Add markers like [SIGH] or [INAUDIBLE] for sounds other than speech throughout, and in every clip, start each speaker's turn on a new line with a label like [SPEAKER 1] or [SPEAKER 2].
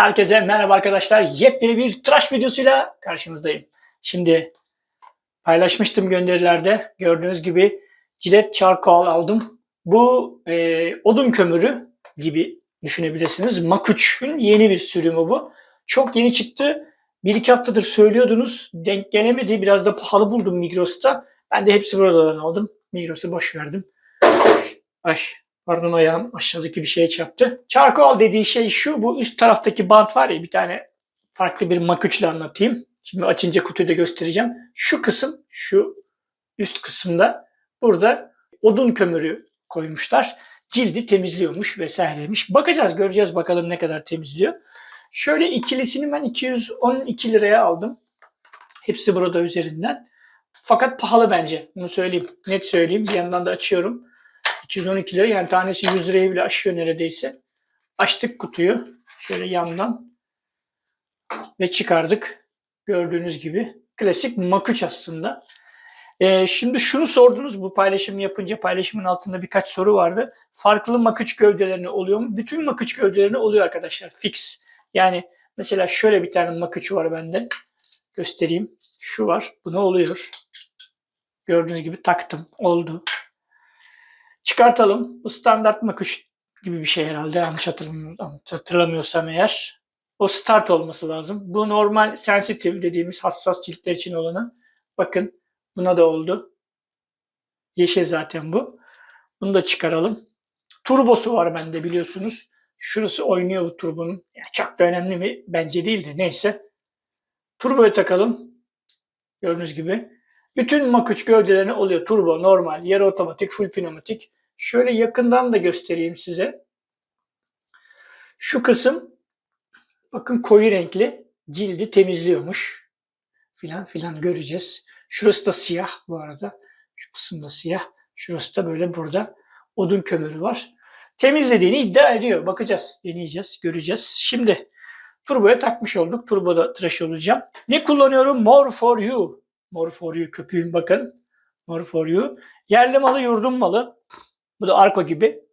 [SPEAKER 1] Herkese merhaba arkadaşlar. Yepyeni bir tıraş videosuyla karşınızdayım. Şimdi paylaşmıştım gönderilerde. Gördüğünüz gibi cilet charcoal aldım. Bu e, odun kömürü gibi düşünebilirsiniz. Makuç'un yeni bir sürümü bu. Çok yeni çıktı. Bir iki haftadır söylüyordunuz. Denk gelemedi. Biraz da pahalı buldum Migros'ta. Ben de hepsi buradan aldım. Migros'u boş verdim. Ay Pardon ayağım aşağıdaki bir şeye çarptı. Charcoal dediği şey şu. Bu üst taraftaki bant var ya bir tane farklı bir makuçla anlatayım. Şimdi açınca kutuyu da göstereceğim. Şu kısım şu üst kısımda burada odun kömürü koymuşlar. Cildi temizliyormuş vesaireymiş. Bakacağız göreceğiz bakalım ne kadar temizliyor. Şöyle ikilisini ben 212 liraya aldım. Hepsi burada üzerinden. Fakat pahalı bence. Bunu söyleyeyim. Net söyleyeyim. Bir yandan da açıyorum. 212 lira yani tanesi 100 lirayı bile aşıyor neredeyse. Açtık kutuyu şöyle yandan ve çıkardık. Gördüğünüz gibi klasik makuç aslında. Ee, şimdi şunu sordunuz bu paylaşımı yapınca paylaşımın altında birkaç soru vardı. Farklı makuç gövdelerine oluyor mu? Bütün makuç gövdelerine oluyor arkadaşlar. Fix. Yani mesela şöyle bir tane makuç var bende. Göstereyim. Şu var. Bu ne oluyor? Gördüğünüz gibi taktım. Oldu. Çıkartalım. Bu standart makuş gibi bir şey herhalde yanlış hatırlamıyorsam, eğer. O start olması lazım. Bu normal sensitive dediğimiz hassas ciltler için olanı. Bakın buna da oldu. Yeşil zaten bu. Bunu da çıkaralım. Turbosu var bende biliyorsunuz. Şurası oynuyor bu turbonun. Yani çok da önemli mi? Bence değil de neyse. Turboyu takalım. Gördüğünüz gibi. Bütün makuç gövdelerine oluyor. Turbo, normal, yarı otomatik, full pneumatik. Şöyle yakından da göstereyim size. Şu kısım bakın koyu renkli cildi temizliyormuş. Filan filan göreceğiz. Şurası da siyah bu arada. Şu kısım da siyah. Şurası da böyle burada odun kömürü var. Temizlediğini iddia ediyor. Bakacağız, deneyeceğiz, göreceğiz. Şimdi turboya takmış olduk. Turboda tıraş olacağım. Ne kullanıyorum? More for you. More for you köpüğüm bakın. More for you. Yerli malı, yurdum malı. Bu da Arco gibi.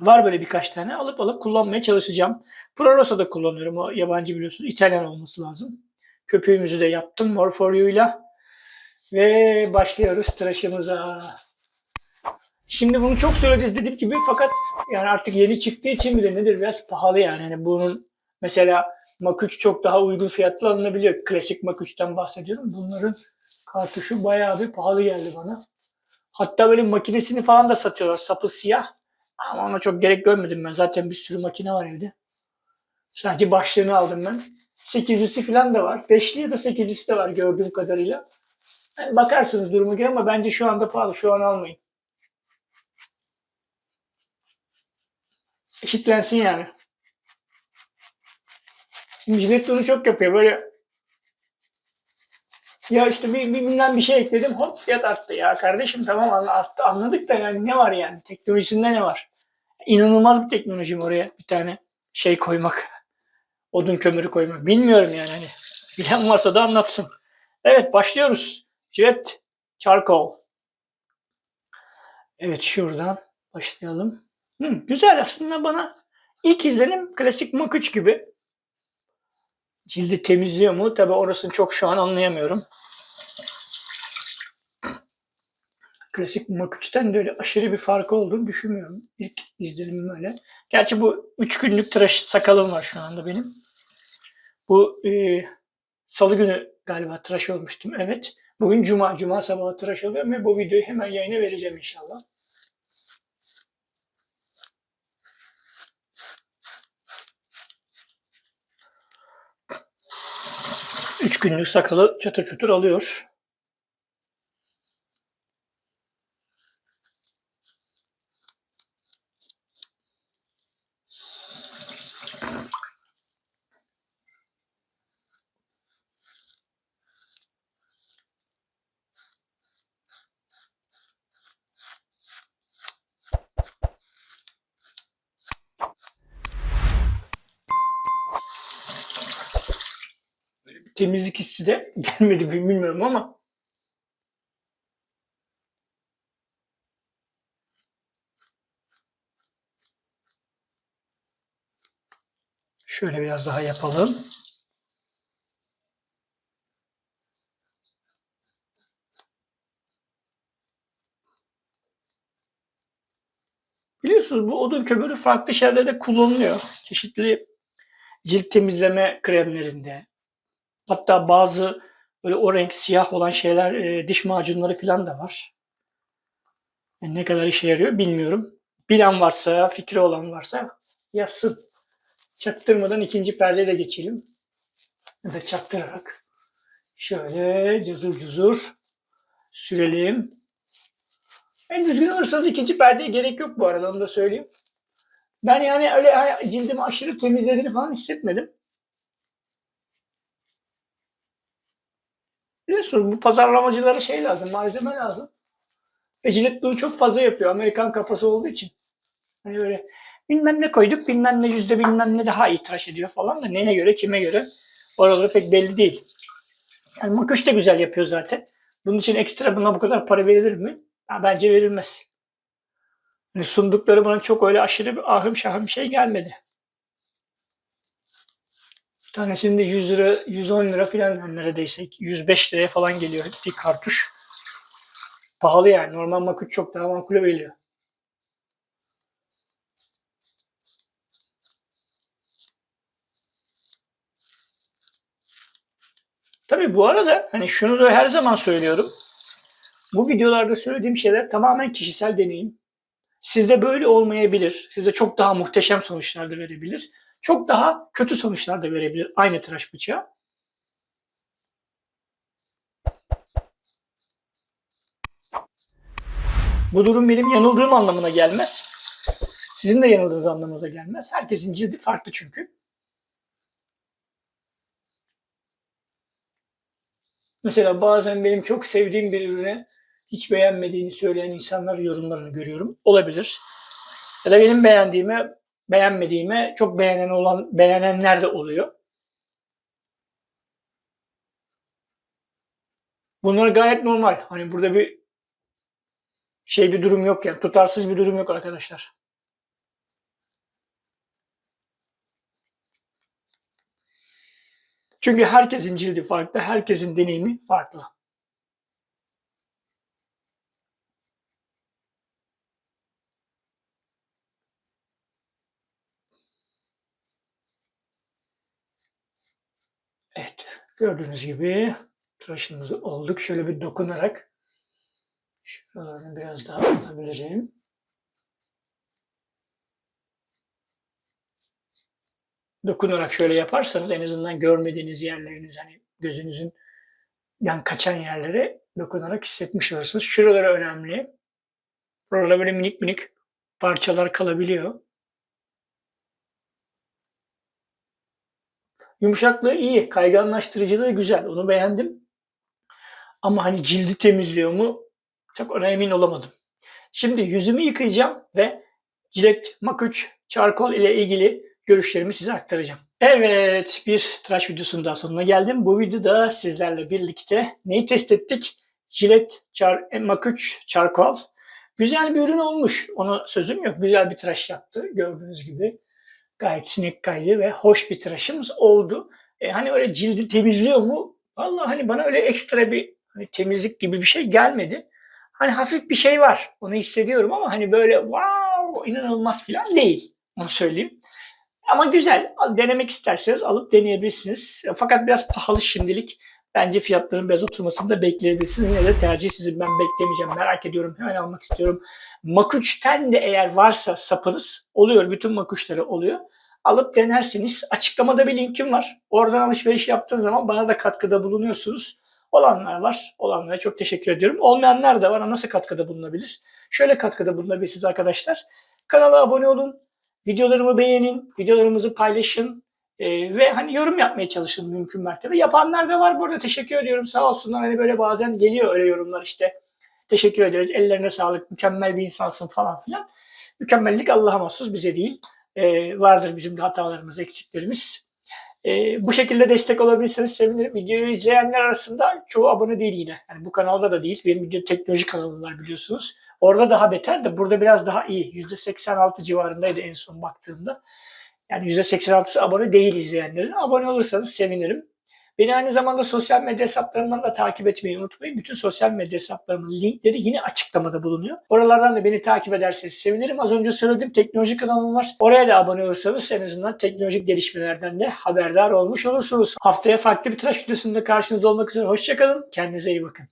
[SPEAKER 1] Var böyle birkaç tane. Alıp alıp kullanmaya çalışacağım. Prorosa da kullanıyorum. O yabancı biliyorsunuz. İtalyan olması lazım. Köpüğümüzü de yaptım More for you'yla. Ve başlıyoruz tıraşımıza. Şimdi bunu çok söylediğiniz dediğim gibi fakat yani artık yeni çıktığı için bile nedir biraz pahalı yani. yani bunun mesela Makuç çok daha uygun fiyatlı alınabiliyor. Klasik Makuç'tan bahsediyorum. Bunların kartuşu bayağı bir pahalı geldi bana. Hatta böyle makinesini falan da satıyorlar. Sapı siyah. Ama ona çok gerek görmedim ben. Zaten bir sürü makine var evde. Sadece başlığını aldım ben. 8'lisi falan da var. 5'li ya da 8'lisi de var gördüğüm kadarıyla. Yani bakarsınız durumu göre ama bence şu anda pahalı. Şu an almayın. Eşitlensin yani. Şimdi bunu çok yapıyor. Böyle ya işte bir, bir bilmem bir şey ekledim hop fiyat arttı. Ya kardeşim tamam arttı anladık da yani ne var yani teknolojisinde ne var? İnanılmaz bir teknoloji oraya bir tane şey koymak. Odun kömürü koymak. Bilmiyorum yani hani. Bilen varsa da anlatsın. Evet başlıyoruz. Jet Charcoal. Evet şuradan başlayalım. Hı, güzel aslında bana ilk izlenim klasik makuç gibi. Cildi temizliyor mu? Tabi orasını çok şu an anlayamıyorum. Klasik Maküç'ten de öyle aşırı bir farkı olduğunu düşünmüyorum. İlk izlenimim öyle. Gerçi bu 3 günlük tıraş sakalım var şu anda benim. Bu e, salı günü galiba tıraş olmuştum. Evet. Bugün cuma. Cuma sabahı tıraş oluyorum ve bu videoyu hemen yayına vereceğim inşallah. Üç günlük sakalı çatır çutur alıyor. Temizlik hissi de [LAUGHS] gelmedi bilmiyorum ama Şöyle biraz daha yapalım. Biliyorsunuz bu odun kömürü farklı şeylerde kullanılıyor. Çeşitli cilt temizleme kremlerinde. Hatta bazı böyle o renk siyah olan şeyler e, diş macunları falan da var. Yani ne kadar işe yarıyor bilmiyorum. Bilen varsa, fikri olan varsa yazsın. Çaktırmadan ikinci perdeye de geçelim. Ya da çaktırarak. Şöyle cızır cızır sürelim. En düzgün alırsanız ikinci perdeye gerek yok bu arada onu da söyleyeyim. Ben yani öyle cildimi aşırı temizlediğini falan hissetmedim. Biliyorsunuz bu pazarlamacılara şey lazım, malzeme lazım. Ve Gillette bunu çok fazla yapıyor. Amerikan kafası olduğu için. Hani böyle bilmem ne koyduk, bilmem ne yüzde bilmem ne daha iyi ediyor falan da neye göre, kime göre oraları pek belli değil. Yani makyaj da güzel yapıyor zaten. Bunun için ekstra buna bu kadar para verilir mi? Ya bence verilmez. Yani sundukları bana çok öyle aşırı bir ahım şahım şey gelmedi. Tanesinde 100 lira, 110 lira falan yani neredeyse 105 liraya falan geliyor bir kartuş. Pahalı yani. Normal makul çok daha makule geliyor. Tabii bu arada hani şunu da her zaman söylüyorum. Bu videolarda söylediğim şeyler tamamen kişisel deneyim. Sizde böyle olmayabilir. Sizde çok daha muhteşem sonuçlar da verebilir. Çok daha kötü sonuçlar da verebilir aynı tıraş bıçağı. Bu durum benim yanıldığım anlamına gelmez. Sizin de yanıldığınız anlamına gelmez. Herkesin cildi farklı çünkü. Mesela bazen benim çok sevdiğim bir ürüne hiç beğenmediğini söyleyen insanlar yorumlarını görüyorum. Olabilir. Ya da benim beğendiğime, beğenmediğime çok beğenen olan beğenenler de oluyor. Bunlar gayet normal. Hani burada bir şey bir durum yok yani. Tutarsız bir durum yok arkadaşlar. Çünkü herkesin cildi farklı, herkesin deneyimi farklı. Evet, gördüğünüz gibi tıraşımız olduk. Şöyle bir dokunarak şuralarını biraz daha alabilirim. Dokunarak şöyle yaparsanız en azından görmediğiniz yerleriniz hani gözünüzün yan kaçan yerlere dokunarak hissetmiş olursunuz. Şuraları önemli. Buralarda böyle minik minik parçalar kalabiliyor. Yumuşaklığı iyi, kayganlaştırıcılığı güzel. Onu beğendim. Ama hani cildi temizliyor mu? Çok ona emin olamadım. Şimdi yüzümü yıkayacağım ve Gillette Mach 3 Charcoal ile ilgili görüşlerimi size aktaracağım. Evet, bir tıraş videosunun daha sonuna geldim. Bu videoda sizlerle birlikte neyi test ettik? Gillette Char Mach 3 Charcoal. Güzel bir ürün olmuş. Ona sözüm yok. Güzel bir tıraş yaptı gördüğünüz gibi. Gayet sinek kaydı ve hoş bir tıraşımız oldu. E, hani öyle cildi temizliyor mu? Vallahi hani bana öyle ekstra bir hani temizlik gibi bir şey gelmedi. Hani hafif bir şey var. Onu hissediyorum ama hani böyle wow inanılmaz falan değil. Onu söyleyeyim. Ama güzel. Denemek isterseniz alıp deneyebilirsiniz. Fakat biraz pahalı şimdilik. Bence fiyatların biraz oturmasını da bekleyebilirsiniz. Yine de tercih sizin. Ben beklemeyeceğim. Merak ediyorum. Hemen almak istiyorum. Makuç'ten de eğer varsa sapınız oluyor. Bütün makuçları oluyor. Alıp denersiniz. Açıklamada bir linkim var. Oradan alışveriş yaptığınız zaman bana da katkıda bulunuyorsunuz. Olanlar var. Olanlara çok teşekkür ediyorum. Olmayanlar da. Ama Nasıl katkıda bulunabilir? Şöyle katkıda bulunabilirsiniz arkadaşlar. Kanala abone olun. Videolarımı beğenin. Videolarımızı paylaşın. Ee, ve hani yorum yapmaya çalışın mümkün mertebe. Yapanlar da var burada. Teşekkür ediyorum. Sağ olsunlar. Hani böyle bazen geliyor öyle yorumlar işte. Teşekkür ederiz. Ellerine sağlık. Mükemmel bir insansın falan filan. Mükemmellik Allah'a mahsus bize değil. Ee, vardır bizim de hatalarımız, eksiklerimiz. Ee, bu şekilde destek olabilirseniz sevinirim. Videoyu izleyenler arasında çoğu abone değil yine. Yani bu kanalda da değil. Benim video teknoloji kanalım var biliyorsunuz. Orada daha beter de burada biraz daha iyi. %86 civarındaydı en son baktığımda. Yani %86'sı abone değil izleyenlerin. Abone olursanız sevinirim. Beni aynı zamanda sosyal medya hesaplarımdan da takip etmeyi unutmayın. Bütün sosyal medya hesaplarımın linkleri yine açıklamada bulunuyor. Oralardan da beni takip ederseniz sevinirim. Az önce söylediğim teknoloji kanalım var. Oraya da abone olursanız en azından teknolojik gelişmelerden de haberdar olmuş olursunuz. Haftaya farklı bir tıraş videosunda karşınızda olmak üzere. Hoşçakalın. Kendinize iyi bakın.